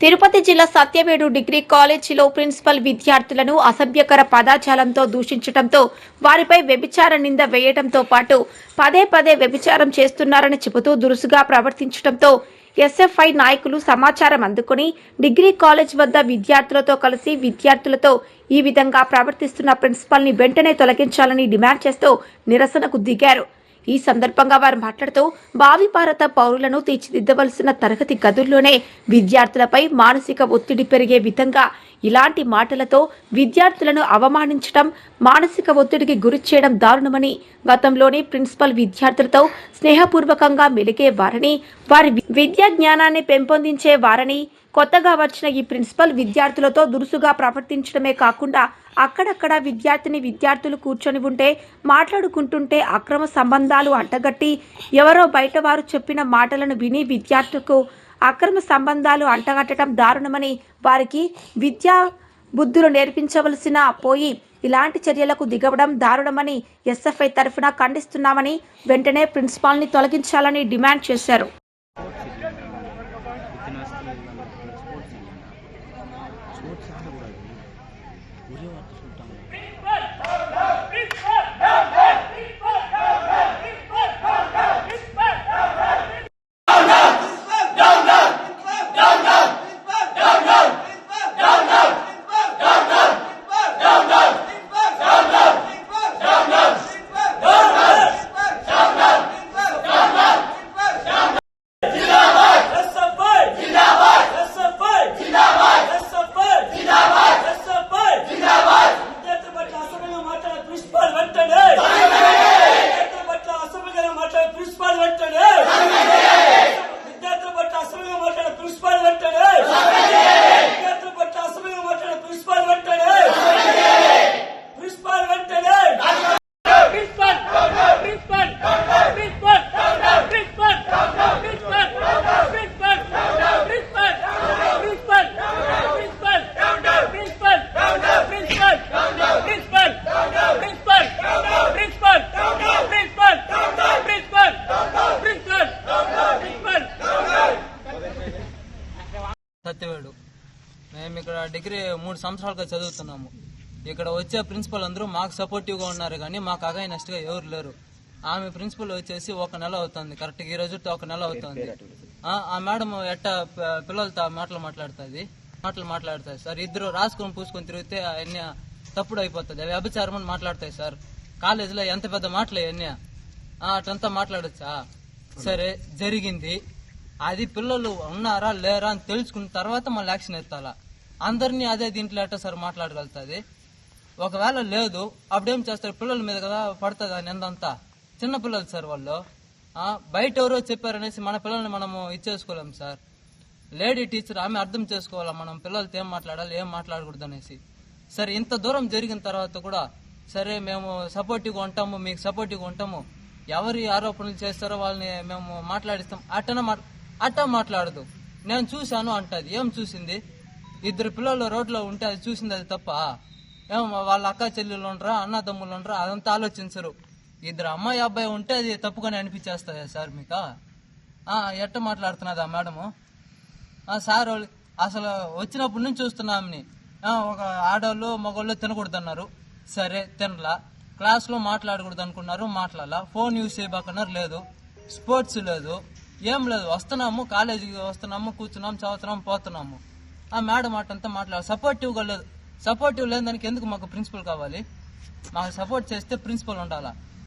తిరుపతి జిల్లా సత్యవేడు డిగ్రీ కాలేజీలో ప్రిన్సిపల్ విద్యార్థులను అసభ్యకర పదాజాలంతో దూషించడంతో వారిపై వ్యభిచార నింద వేయడంతో పాటు పదే పదే వ్యభిచారం చేస్తున్నారని చెబుతూ దురుసుగా ప్రవర్తించడంతో ఎస్ఎఫ్ఐ నాయకులు సమాచారం అందుకుని డిగ్రీ కాలేజ్ వద్ద విద్యార్థులతో కలిసి విద్యార్థులతో ఈ విధంగా ప్రవర్తిస్తున్న ప్రిన్సిపల్ని వెంటనే తొలగించాలని డిమాండ్ చేస్తూ నిరసనకు దిగారు. ఈ సందర్భంగా వారు మాట్లాడుతూ భావి భారత పౌరులను తీర్చిదిద్దవలసిన తరగతి గదుల్లోనే విద్యార్థులపై మానసిక ఒత్తిడి పెరిగే విధంగా ఇలాంటి మాటలతో విద్యార్థులను అవమానించడం మానసిక ఒత్తిడికి గురి చేయడం దారుణమని గతంలోనే ప్రిన్సిపల్ విద్యార్థులతో స్నేహపూర్వకంగా మెలిగే వారని వారి విద్యా జ్ఞానాన్ని పెంపొందించే వారని కొత్తగా వచ్చిన ఈ ప్రిన్సిపల్ విద్యార్థులతో దురుసుగా ప్రవర్తించడమే కాకుండా అక్కడక్కడ విద్యార్థిని విద్యార్థులు కూర్చొని ఉంటే మాట్లాడుకుంటుంటే అక్రమ సంబంధ సంబంధాలు అంటగట్టి ఎవరో బయట వారు చెప్పిన మాటలను విని విద్యార్థులకు అక్రమ సంబంధాలు అంటగట్టడం దారుణమని వారికి విద్యా బుద్ధులు నేర్పించవలసిన పోయి ఇలాంటి చర్యలకు దిగవడం దారుణమని ఎస్ఎఫ్ఐ తరఫున ఖండిస్తున్నామని వెంటనే ప్రిన్సిపాల్ని తొలగించాలని డిమాండ్ చేశారు. డిగ్రీ మూడు సంవత్సరాలుగా చదువుతున్నాము. ఇక్కడ వచ్చే ప్రిన్సిపల్ అందరూ మాకు సపోర్టివ్గా ఉన్నారు కానీ మాకు అగైనస్ట్గా ఎవరు లేరు. ఆమె ప్రిన్సిపల్ వచ్చేసి ఒక నెల అవుతుంది. కరెక్ట్గా ఈ రోజుతో ఒక నెల అవుతుంది. ఆ, ఆ మేడం ఎట్ట పిల్లలతో మాటలు మాట్లాడుతుంది? మాటలు మాట్లాడుతుంది. సార్ ఇద్దరు రాసుకొని పూసుకొని తిరిగితే అవన్నీ తప్పుడు అయిపోతుంది. అవి అభిచారం అని మాట్లాడతాయి సార్. కాలేజీలో ఎంత పెద్ద మాటలు అవన్నీ అటంతా మాట్లాడచ్చా? సరే జరిగింది. అది పిల్లలు ఉన్నారా లేరా అని తెలుసుకున్న తర్వాత మళ్ళీ యాక్షన్ ఎత్తాలా? అందరినీ అదే దీంట్లో ఎట్ట సార్ మాట్లాడగలుగుతుంది. ఒకవేళ లేదు అప్పుడేం చేస్తారు? పిల్లల మీద కదా పడుతుంది అని ఎంతంతా చిన్న పిల్లలు సార్ వాళ్ళు. బయట ఎవరో చెప్పారనేసి మన పిల్లల్ని మనము ఇచ్చేసుకోలేం సార్. లేడీ టీచర్ ఆమె అర్థం చేసుకోవాలా? మనం పిల్లలతో ఏం మాట్లాడాలి ఏం మాట్లాడకూడదు అనేసి. సరే ఇంత దూరం జరిగిన తర్వాత కూడా సరే మేము సపోర్టివ్గా ఉంటాము మీకు సపోర్టివ్గా ఉంటాము. ఎవరి ఆరోపణలు చేస్తారో వాళ్ళని మేము మాట్లాడిస్తాం. అట్టన మా అట్ట మాట్లాడదు. నేను చూశాను అంటది. ఏం చూసింది? ఇద్దరు పిల్లలు రోడ్లో ఉంటే అది చూసింది అది తప్ప. ఏమో వాళ్ళ అక్క చెల్లెలు ఉండరా అన్నదమ్ములు ఉండరా అదంతా ఆలోచించరు. ఇద్దరు అమ్మాయి అబ్బాయి ఉంటే అది తప్పుగానే అనిపించేస్తాయా సార్ మీకు? ఎట్ట మాట్లాడుతున్నది ఆ మేడము సార్ వాళ్ళు అసలు వచ్చినప్పటి నుంచి చూస్తున్నామని ఒక ఆడవాళ్ళు మగవాళ్ళు తినకూడదన్నారు. సరే తినలా. క్లాస్లో మాట్లాడకూడదు అనుకున్నారు మాట్లాడాల. ఫోన్ యూస్ చేయబోకన్నారు లేదు. స్పోర్ట్స్ లేదు. ఏం లేదు. వస్తున్నాము కాలేజీకి వస్తున్నాము కూర్చున్నాము చదువుతున్నాము పోతున్నాము. ఆ మేడం అంతా మాట్లాడాలి సపోర్టివ్గా లేదు. సపోర్టివ్ లేని దానికి ఎందుకు మాకు ప్రిన్సిపల్ కావాలి? మాకు సపోర్ట్ చేస్తే ప్రిన్సిపల్ ఉండాలా?